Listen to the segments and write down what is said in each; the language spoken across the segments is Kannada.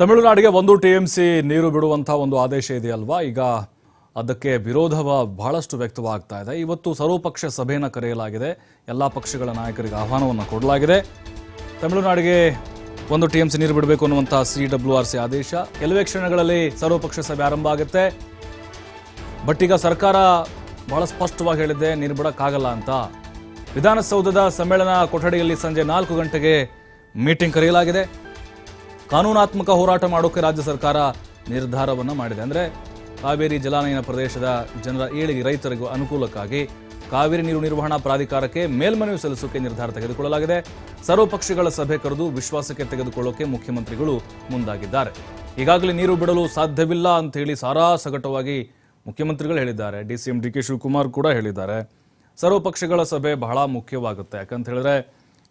ತಮಿಳುನಾಡಿಗೆ ಒಂದು ಟಿ ಎಂ ಸಿ ನೀರು ಬಿಡುವಂಥ ಒಂದು ಆದೇಶ ಇದೆಯಲ್ವಾ? ಈಗ ಅದಕ್ಕೆ ವಿರೋಧವ ಬಹಳಷ್ಟು ವ್ಯಕ್ತವಾಗ್ತಾ ಇದೆ. ಇವತ್ತು ಸರ್ವಪಕ್ಷ ಸಭೆಯನ್ನು ಕರೆಯಲಾಗಿದೆ. ಎಲ್ಲ ಪಕ್ಷಗಳ ನಾಯಕರಿಗೆ ಆಹ್ವಾನವನ್ನು ಕೊಡಲಾಗಿದೆ. ತಮಿಳುನಾಡಿಗೆ ಒಂದು ಟಿ ಎಂ ಸಿ ನೀರು ಬಿಡಬೇಕು ಅನ್ನುವಂಥ ಸಿ ಡಬ್ಲ್ಯೂ ಆರ್ ಸಿ ಆದೇಶ. ಕೆಲವೇ ಕ್ಷಣಗಳಲ್ಲಿ ಸರ್ವಪಕ್ಷ ಸಭೆ ಆರಂಭ ಆಗುತ್ತೆ. ಬಟ್ ಈಗ ಸರ್ಕಾರ ಬಹಳ ಸ್ಪಷ್ಟವಾಗಿ ಹೇಳಿದೆ ನೀರು ಬಿಡೋಕ್ಕಾಗಲ್ಲ ಅಂತ. ವಿಧಾನಸೌಧದ ಸಮ್ಮೇಳನ ಕೊಠಡಿಯಲ್ಲಿ ಸಂಜೆ ನಾಲ್ಕು ಗಂಟೆಗೆ ಮೀಟಿಂಗ್ ಕರೆಯಲಾಗಿದೆ. ಕಾನೂನಾತ್ಮಕ ಹೋರಾಟ ಮಾಡೋಕೆ ರಾಜ್ಯ ಸರ್ಕಾರ ನಿರ್ಧಾರವನ್ನು ಮಾಡಿದೆ. ಅಂದರೆ ಕಾವೇರಿ ಜಲಾನಯನ ಪ್ರದೇಶದ ಜನರ ಏಳಿಗೆ ರೈತರಿಗೂ ಅನುಕೂಲಕ್ಕಾಗಿ ಕಾವೇರಿ ನೀರು ನಿರ್ವಹಣಾ ಪ್ರಾಧಿಕಾರಕ್ಕೆ ಮೇಲ್ಮನವಿ ಸಲ್ಲಿಸೋಕೆ ನಿರ್ಧಾರ ತೆಗೆದುಕೊಳ್ಳಲಾಗಿದೆ. ಸರ್ವಪಕ್ಷಗಳ ಸಭೆ ಕರೆದು ವಿಶ್ವಾಸಕ್ಕೆ ತೆಗೆದುಕೊಳ್ಳೋಕೆ ಮುಖ್ಯಮಂತ್ರಿಗಳು ಮುಂದಾಗಿದ್ದಾರೆ. ಈಗಾಗಲೇ ನೀರು ಬಿಡಲು ಸಾಧ್ಯವಿಲ್ಲ ಅಂತ ಹೇಳಿ ಸಾರಾ ಸಗಟವಾಗಿ ಮುಖ್ಯಮಂತ್ರಿಗಳು ಹೇಳಿದ್ದಾರೆ. D C M D K Shivakumar ಕೂಡ ಹೇಳಿದ್ದಾರೆ. ಸರ್ವಪಕ್ಷಗಳ ಸಭೆ ಬಹಳ ಮುಖ್ಯವಾಗುತ್ತೆ. ಯಾಕಂತ ಹೇಳಿದ್ರೆ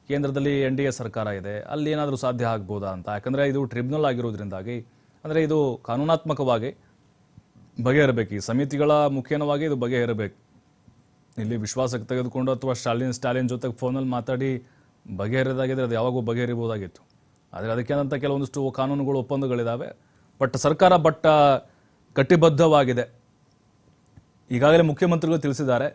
ಕೇಂದ್ರದಲ್ಲಿ ಎನ್ ಡಿ ಎ ಸರ್ಕಾರ ಇದೆ, ಅಲ್ಲಿ ಏನಾದರೂ ಸಾಧ್ಯ ಆಗ್ಬೋದಾ ಅಂತ? ಯಾಕಂದರೆ ಇದು ಟ್ರಿಬ್ಯುನಲ್ ಆಗಿರೋದ್ರಿಂದಾಗಿ, ಅಂದರೆ ಇದು ಕಾನೂನಾತ್ಮಕವಾಗಿ ಬಗೆಹರಬೇಕು. ಈ ಸಮಿತಿಗಳ ಮುಖೇನವಾಗಿ ಇದು ಬಗೆಹರಬೇಕು. ಇಲ್ಲಿ ವಿಶ್ವಾಸಕ್ಕೆ ತೆಗೆದುಕೊಂಡು ಅಥವಾ ಸ್ಟಾಲಿನ್ ಸ್ಟಾಲಿನ್ ಜೊತೆಗೆ ಫೋನಲ್ಲಿ ಮಾತಾಡಿ ಬಗೆಹರಿದಾಗಿದ್ದರೆ ಅದು ಯಾವಾಗೂ ಬಗೆಹರಿಬೋದಾಗಿತ್ತು. ಆದರೆ ಅದಕ್ಕೇನಂತ ಕೆಲವೊಂದಿಷ್ಟು ಕಾನೂನುಗಳು ಒಪ್ಪಂದಗಳಿದ್ದಾವೆ ಬಟ್ ಸರ್ಕಾರ ಬಟ್ಟ ಕಟ್ಟಿಬದ್ಧವಾಗಿದೆ ಈಗಾಗಲೇ ಮುಖ್ಯಮಂತ್ರಿಗಳು ತಿಳಿಸಿದ್ದಾರೆ,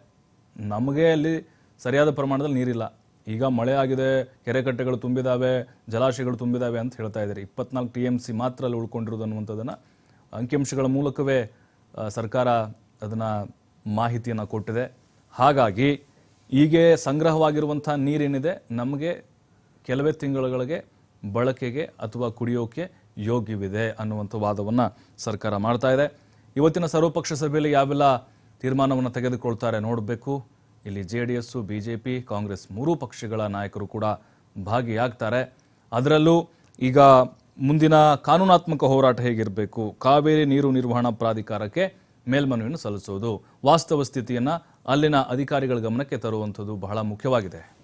ನಮಗೆ ಅಲ್ಲಿ ಸರಿಯಾದ ಪ್ರಮಾಣದಲ್ಲಿ ನೀರಿಲ್ಲ. ಈಗ ಮಳೆ ಆಗಿದೆ ಕೆರೆ ಕಟ್ಟೆಗಳು ತುಂಬಿದಾವೆ, ಜಲಾಶಯಗಳು ತುಂಬಿದಾವೆ ಅಂತ ಹೇಳ್ತಾ ಇದ್ದಾರೆ. ಇಪ್ಪತ್ನಾಲ್ಕು ಟಿ ಎಂ ಸಿ ಮಾತ್ರ ಅಲ್ಲಿ ಉಳ್ಕೊಂಡಿರೋದು ಅನ್ನುವಂಥದ್ದನ್ನು ಅಂಕಿಅಂಶಗಳ ಮೂಲಕವೇ ಸರ್ಕಾರ ಅದನ್ನು ಮಾಹಿತಿಯನ್ನು ಕೊಟ್ಟಿದೆ. ಹಾಗಾಗಿ ಹೀಗೆ ಸಂಗ್ರಹವಾಗಿರುವಂಥ ನೀರೇನಿದೆ, ನಮಗೆ ಕೆಲವೇ ತಿಂಗಳುಗಳಿಗೆ ಬಳಕೆಗೆ ಅಥವಾ ಕುಡಿಯೋಕೆ ಯೋಗ್ಯವಿದೆ ಅನ್ನುವಂಥ ವಾದವನ್ನು ಸರ್ಕಾರ ಮಾಡ್ತಾ ಇದೆ. ಇವತ್ತಿನ ಸರ್ವಪಕ್ಷ ಸಭೆಯಲ್ಲಿ ಯಾವೆಲ್ಲ ತೀರ್ಮಾನವನ್ನು ತೆಗೆದುಕೊಳ್ತಾರೆ ನೋಡಬೇಕು. ಇಲ್ಲಿ J D S B J P Congress ಮೂರೂ ಪಕ್ಷಗಳ ನಾಯಕರು ಕೂಡ ಭಾಗಿಯಾಗ್ತಾರೆ. ಅದರಲ್ಲೂ ಈಗ ಮುಂದಿನ ಕಾನೂನಾತ್ಮಕ ಹೋರಾಟ ಹೇಗಿರಬೇಕು? ಕಾವೇರಿ ನೀರು ನಿರ್ವಹಣಾ ಪ್ರಾಧಿಕಾರಕ್ಕೆ ಮೇಲ್ಮನವಿಯನ್ನು ಸಲ್ಲಿಸೋದು. ವಾಸ್ತವ ಸ್ಥಿತಿಯನ್ನು ಅಲ್ಲಿನ ಅಧಿಕಾರಿಗಳ ಗಮನಕ್ಕೆ ತರುವಂಥದ್ದು ಬಹಳ ಮುಖ್ಯವಾಗಿದೆ.